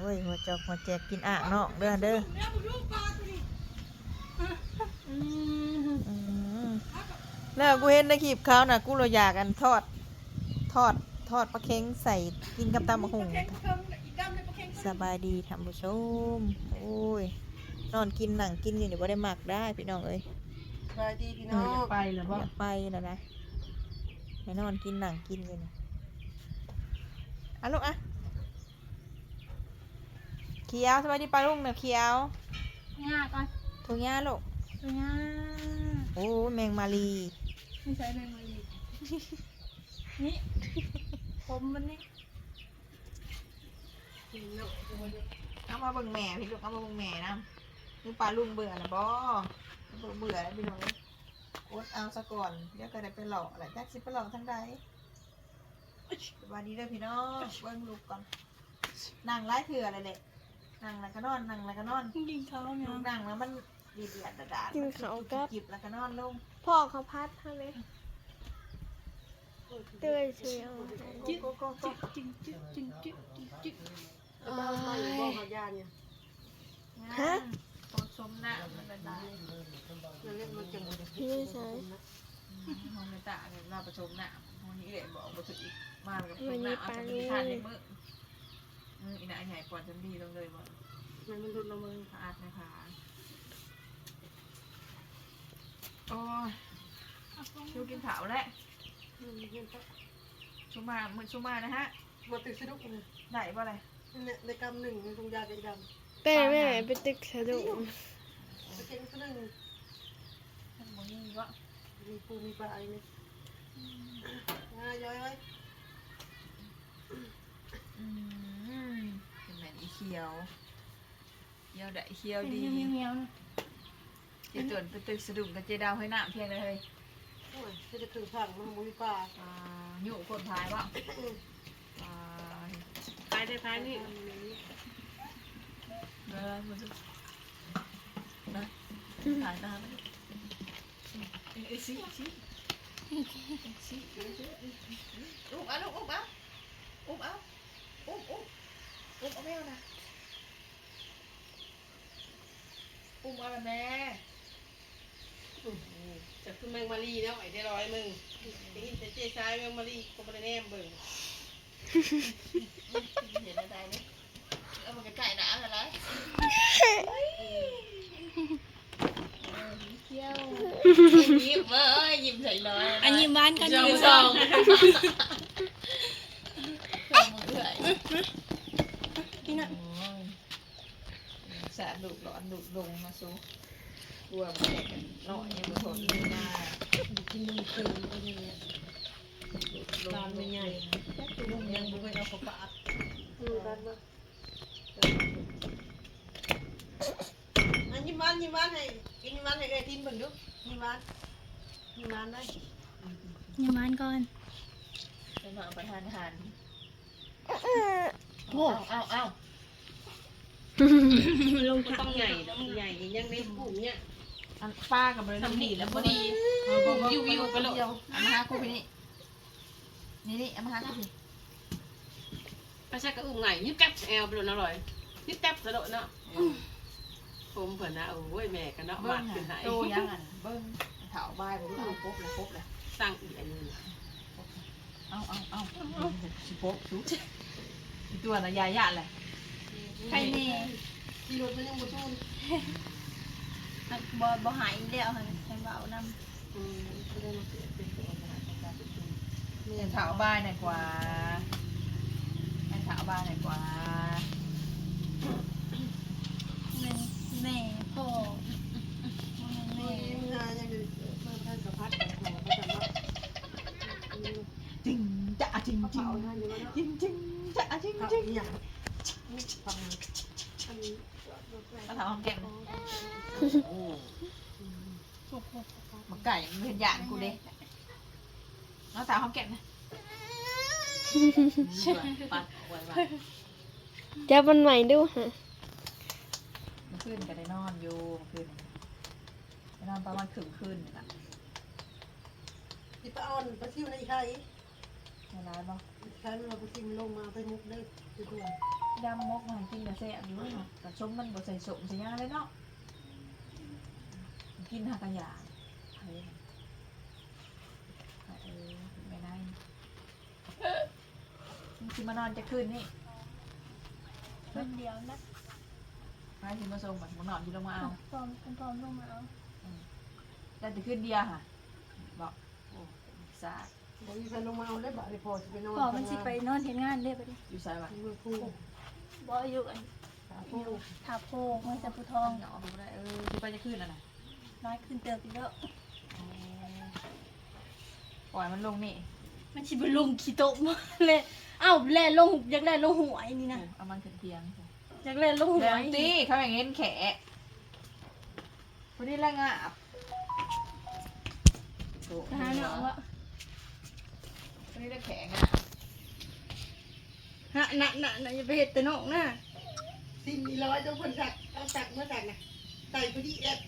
โอ้ยหัวจอกหัวแจกกินอ่างนอกเด้อเด้ออืมแล้วกูเห็นในคลิปเขาน่ะ กูเราอยากกันทอด ทอดทอดปลาเค็งใส่กินกับตำมะฮุงสบายดีท่านผู้ชมโอ้ยนอนกินหนังกินอยู่เดี๋ยวบ่ได้หมักได้พี่น้องเอ้ยสบายดีพี่น้องไปแล้วบ่อยากไปแล้วนะให้นอนกินหนังกินอยู่นี่อะลูกอะเขียวสบายดีปลาลุงเนี่ยเขียวง่าก่อนถุงยาลูกตัวง่าโอ้ยแมงมารีไม่ใช่แมงมุมนี่ผมมันนี่เอามาเบิ่งแม่พี่ลูกเอามาเบิ่งแม่นะนี่ปลาลุงเบื่อนะบ่เบื่อเบื่อแล้วพี่น้องเอ้ยอดเอาซะก่อนเดี๋ยวก็ได้ไปหลอกอะไรแจ็คสิไปหลอกทั้งใดสวัสดีเด้อพี่น้องเบิ่งลูกก่อนนั่งไล่เถื่ออะไรเด็ก นั่งแล้วก็นอนนั่งแล้วก็นอนกินเขาเนี่ยลูกนั่งแล้วมันดีเดียดดาดากินเขากับ จิบแล้วก็นอนลงพ่อเขาพัดทำไมเตยเชียวจิ๊กจิ๊กจิ๊กจิ๊กจิ๊กจิ๊กจิ๊กบ้านมาอยู่บ้านเขายาเนี่ยฮะตอนชมหน้ามันละลายนั่นเรียกมันจังเลยพี่ไม่ใช่ห้องในตาเนี่ยเราประชมหน้าห้องนี้เลยบอกประชมอีกมากับประชมหน้าเอาจะมีทานในมือมืออีน่าใหญ่กว่าจนดีลงเลยว่า มันมันรุนละเมอสะอาดนะคะโอ้ยชูกินเผาแล้วมันเย็นปะชูมามือชูมานะฮะมาติดสะดุกเลยไหนบ่อะไรในกำหนึ่งในตรงยาเป็นดแม่แม่ไปตึกสะดุ้งำตะเกียงสะดึงท่านโมนี่วะมีปูมีปลาอะไรเนี่ยอ่าย้อยย้อยอืมเป็นแมนอีเขียว เขียวได้เขียวเป็นดีเมียวเมียวนะเจจวนไปตึกสะดุ้งกับเจดาวให้น้ำเพียงเลยเฮ้ยโอ้ยจะจะถึงฝั่งมันมีปลาอ่าอยู่คนพายวะอ่าพายได้พายนี่เออมันจะนะถ่ายตามเอ้ยสิสิสิอุ้มเอาลูกอุ้มเอาอุ้มเอาอุ้มอุ้มอุ้มเอาแมวนะ อุ้มเอาละแม่จะขึ้นแมงมารีแล้วไอ้ได้ร้อยมึงนี่จะเจ๊ชายแมงมารีก็ไม่ได้แนมเบิ่งเห็นอะไรเนี่ยเอามันใกล้ๆหนาอะไรยิ้มเอ้ยยิ้มใส่เลยอันนี้บ้านกันสอองยู่สองสองมือเอื่อย พี่น่ะ แสบดุร้อนดุลงมาสู้กลัวมันแตกกันเนาะยังบ่ทนไม่ได้กินนมเค็มก็ยังไงตามไม่ใหญ่ลูกยังบุ้ยเอาเข้าปากดูกันมาอันยิ้มหวานยิ้มหวานให้กินยิ้มหวานให้เอ้ยทินเบิ่งดูยิ้มหวานยิ้มหวานได้นี่บ้านก่อนเป็นหมาประทานอาหารเอาเอาเอา ลงก็ต้องใหญ่ดอกใหญ่ยังได้ปุ่มเนี่ยอันป้ากับเลยทำดีแล้วพอดีวิววิวไปเลยเอามาหาคู่ไปนี่นี่นี่เอามาหาคู่ไม่ใช่ก็อุ้มไงยิบแก๊บแอลไปเลยอร่อยยิบแก๊บสะดดเนาะผมเผื่อนะโอ้ยแม่กันเนาะเบิ้มางขึ้นหาหายโตยังอะเบิ้งเถาบายผมเอาครบเลยครบเลยตั้งอีกอันนึงเอาเอาเอาสิครบชุดตัวน่ะยายาเลย ใครแน่ที่รถมันยังบ่ตู้บ่บ่หายเดียวค่ะใครบ่เอานอืมก็ได้มาเสียเป็นตัวขนาดของการประชุมเป็นเถาบายหน่อยกว่าเป็นเถาบายหน่อยกว่าำแม่แม่พ่อแม่นี่งานยังดูมาท่านกับพัดกับขอก็จะมาจริงจะจริงจริงเอาท่านอยู่แล้วจริงจริงจะจริงเขาจริงอย่างฟังอันนี้ ก็ถามหอมแก้มมาไก่มันเป็นอย่างกูเด้แล้วสาวหอมแก้มนะปัดไว้ว่าจับมันใหม่ดูฮะเมื่อคืนก็ได้นอนอยู่เมื่อคืนไปนอนประมาณครึ่งคืนนี่แหละที่ป้าอ่อนป้าซิวในไทยเวลาบ่ปใช้เราไปกินลงมาไปมุกได้ไปด้ว ยดำมกมาให้กินกระแซ่บอยู่เนาะแต่ชมมันบ่ใส่สมใส่หยังเลยเนาะกินหากระยาเฮ้ยเออไม่ได้มึงสิมานอนจะคืนนี่คนเดียวนะมาสิมาส่งบัดมึงนอนอยู่ลงมาเอาพร้อมพร้อมลงมาเอาแต่จะขึ้นเดียวค่ะบอกโอ้สาดบางทีไปลงมาเอาได้บ่ได้พอสิไปนอนพอมันสิไปนอนเห็นงานเด้ไปดิอยู่ใส่บัดมือคู่ บ่อยู่อันสาคู่ทาโพกมันจะผู้ทต้อองงเหงาดูได้เออที่ไปจะขึ้นแล้วนะน้อยขึ้นเติมอีกแล้วปล่อยมันลงนี่มันสิไปลงขี้โต๊ะมาเลยเอ้าแล่ลงอยากแล่ลงหัวไอ้นี่นะเอามันขึ้นเตียงอยากแล่ลงหัวแล้วไอ้ตีนี่เขาอย่างเงี้ยแขะคนนี้ละงะหาเนาะว่าคนนี้ละแขะงะ ฮะน่ะน่ะน่ะอย่าไปเฮ็ดแต่นอกนะสิ่งมีร้อยต้องคนสักเอาตักมาตักนะใส่พอดีเอ็ด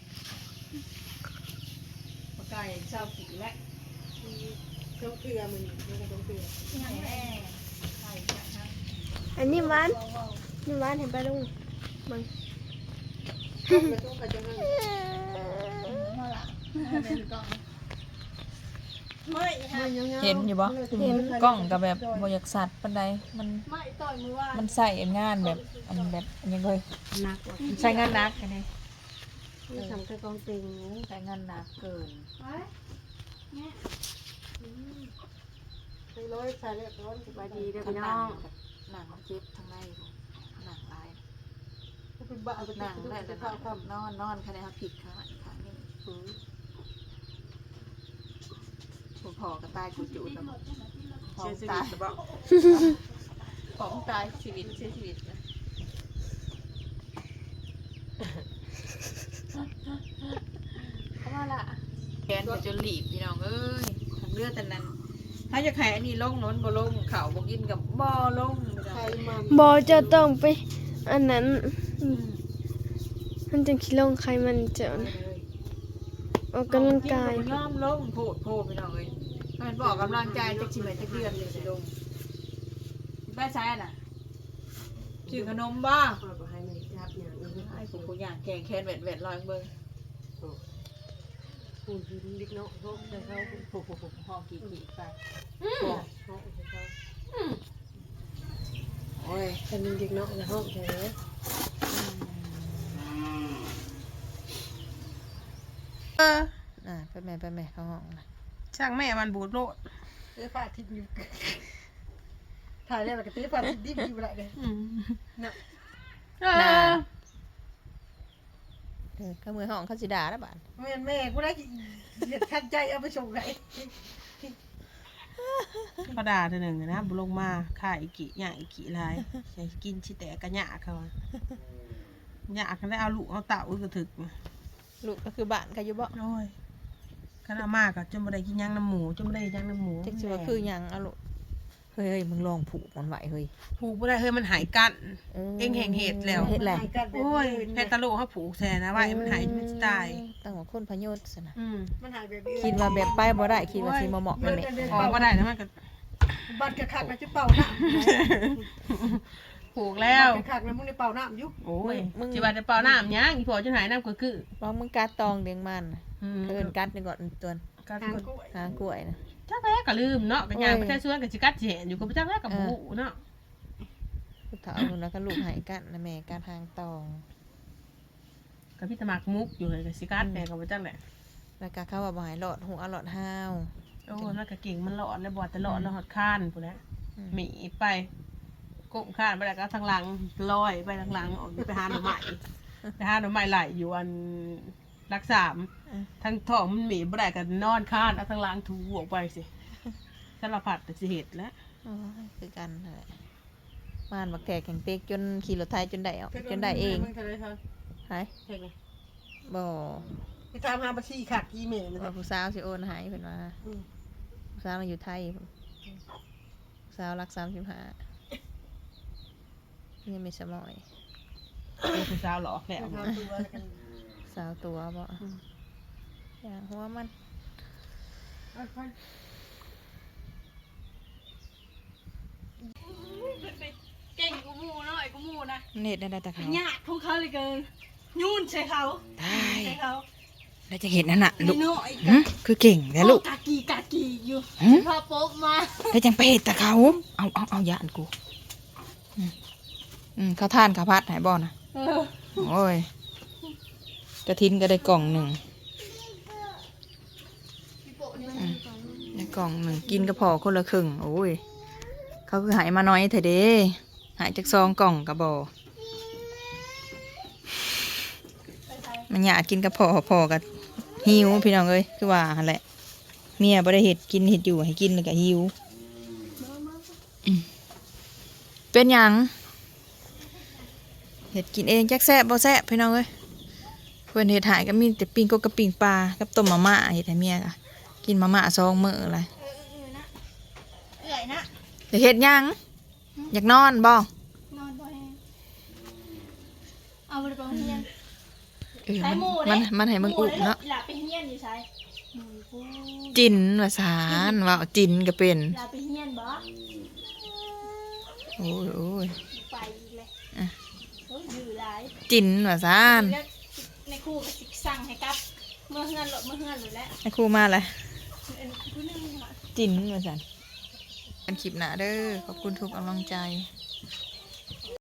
ปากไก่ชาวผีและต้องเกลือมันมันก็ต้องเกลือยังแหแม่ม่ไข่จะทำอันนี้หวานว้าวนี่หวานเห็นปะลุงมึงต้มกระตุ้งกระจงนั่นๆมาละไม่ถูกต้อง ไม่ฮะมันยังเห็นอยู่ปะเห็นกล้องกับแบบบอยากสัตว์ปันใดมันไม่ต่อยมือว่ามันใส่งานแบบอันแบบอันยังเลยหนักว่ะใช้งานหนักกันนี่นี่ทำกระกองเต็งใช้งานหนักเกินไปร้อยใส่แล้วร้อนสบายดีเด้อทั้พี่งหน้นัองงหนังมันเจ็บทั้งในหนังลายเป็นบ้าไปหนังได้ได้แต่แต่ข้าวค่นอนนอนคะแนนผิดค่ะค่ะนี่ำผมพ อกระต่ายกูจูดแล้วพอตายของตายชีวิตเสียชีวิตนะเข้ามาละแกนจนหลีบพี่น้องเอ้ยทางเลือดแต่นั้น ถ้าจะขายอันนี้ลงน้นบ่ลงเขาบ่กินกับบ่ลงไข่มันบอจะต้องไป อันนั้นมันจะคิดลงใครมันเจะนะออกกำลังกายน้อมลงโพดโพดพี่น้องเอ้ย มันบอกกำลังใจจักสิเหมือนจักเดือนเลยสิลงไปใช้น่ะชื่อขนมบ้าเอาไปให้แม่จับอย่างนี้ไอ้ผมกูอยากแกงแคนแหวดแหวดลอยเบิ่งปูนดินเล็กน้อยเขาแต่เขาโอ้โหห้องกี่กี่ไปโอ้ยแต่มันเด็กน้อยในห้องแท้เอออ่าไปแม่ไปแม่เข้าห้องนะ ช่างแม่มันบูดโลดเสื้อผ้าทิพย์อยู่ถ่ายแล้วก็เสื้อผ้าทิพย์ดิบอยู่ไรเลยอืมน่ะเออเออก็มือห้องเขาสิด่าแล้วบาดแม่แม่กูได้เหยียดทันใจเอาไปส่งไหนเขาด่าเธอหนึ่งนะบุลงมาข่าอีกิหยาอีกิลายอยากกินชิแต่กระหยาเขาอะหยากันได้เอาลูกเอาเต่าอึกกระถึกมาลูกก็คือบ้านก็อยู่บ่โอ้ย ขนาดมากอะจนบ่ได้กินย่างน้ำหมูจนบ่ได้ย่างน้ำหมูจักสิว่าคือหยังเอาลูกเฮ้ยเฮ้ยมึงลองผูกมันไว้เฮ้ยผูกบ่ได้เฮ้ยมันหายกัน เอ็งแห่งเหตุแล้ว เฮ็ดแหละโอ้ยแพตาโลเขาผูกแทนนะว่ามันหายมันสิตายตั้งว่าคนพยศซะนะอืมมันหายแบบนี้คิดว่าแบบไปบ่ได้คิดว่าสิมาเหมาะมันแหละออกบ่ได้นะมันก็บัตรกระคักนะจะเป่าน้ำผูกแล้ว บัตรกระคักนะมึงได้เป่าน้ำอยู่ โอ้ยสิว่าจะเป่าน้ำยังอีพอจนหายน้ำก็คือ ลองมึงกัดตองเลี้ยงมันน่ะอืม เอิ้นกัดนี่ก่อนตัวกัดทางกดกล้วยหางกล้วยนะ จักแรกก็ลืมเนาะกันยางโอ้ยไปแค่ส่วนกับสิกัดสิเห็นอยู่กับจักแรกกับเออบูเนาะผู้เฒ่านู่นแล้วก็ลูกหายกัดนะแม่กัดหางตองกับพี่ตะหมักมุกอยู่เลยกับสิกัดแม่กับจักแหละแล้วก็เขาว่าบ่ใหายหลอดหัวหลอดห้าวโอ้ยมันก็เก่งมันหลอดแล้วบอดแต่หลอดแล้วหอดข้านพู้นแหละอืมหมีไปก้มข้านไปแล้วก็ทางหลังลอยไปทางหลังออกไปหาหน่อไม้ไปหาหน่อไม้ไหลอยู่อัน รักสามทางท้องมันหมีบ่ได้ก็นอนข้านเอาทางหลังถูออกไปสิสารพัดแต่สิเหตุแล้วโอ้ยคือกันนั่นแหละม่านบักแตกแข่งเป๊กจนขี่รถไทยจนได้เอาจนได้เองมึงทำอะไรครับหายเห็นไหมบ่ไปตามหาบัญชีขาดกี่เมลเลยว่าผู้สาวสิโอนใหายเพิ่นว่าผู้สาวมาอยู่ไทยพุ่นผู้สาวรัก35นี่ไม่สมอยเป็นผู้สาวหลอกแล้วทำตัวกัน สาวตัวบ่อย่างหัวมันค่อยขึ้นไปเก่งกูมูเนาะไอ้กูมูนะเน็ตได้แต่ไปเขาหยาดของเขาเลยเกินยุ่นใส่เขาได้ใส่เขาแล้วจะเห็นนั่นน่ะลูไอ้กโน่ไอ้หึคือเก่งแล้ลูกกากีกากีอยู่หึพาโป๊กมาแล้วจังไปเห็ดแต่เขาเอาเอาเอายานกูอืมอืมเขาทานข้าวพัดหายบ่นะเออโอ้ย กระทินก็ได้กล่องหนึ่งได้กล่องหนึ่งกินก็พอคนละครึ่งโอ้ย เขาคือหายมาน้อยเถอะเด้หายจากซองกล่องกระบอมันอยากกินกระพอพอกับหิวพี่น้องเอ้ยคือว่าแหละเมียบ่ได้เห็ดกินเห็ดอยู่ให้กินแล้วก็หิวเป็นยังเห็ดกินเองจักแซ่บบ่แซ่บพี่น้องเอ้ย เพิ่นเห็ดหายก็มีแต่ปิ้งกบกับปิ้งปลากับต้มมาม่าเห็ดให้เมียก็กินมาม่าซองมื้ออะไรเอื่อยนะอยากเห็ดหยังอยากนอนบ่นอนบ่แห้งเอาไปไปโรงเรียนเออใส่หมูมัเด้นมันให้มึงอุบเนาะหลับไปเฮียนอยู่ใช่หมูปูจินว่าสารว่าจินก็เป็นหลับไปเฮียนบ่โอ้ยโอ้ยไปอีกเลยอะโอ้ยอยู่หลายจินว่าสารแล้ว ในครูก็สิสั่งให้กลับ เมื่อเฮือนหลดเมื่อเฮือนหลดแล้วให้ครูมาเลยเอ็นผู้นึงค่ะ จินว่าสารกันคลิปหน้าเด้อขอบคุณทุกกำลังใจบ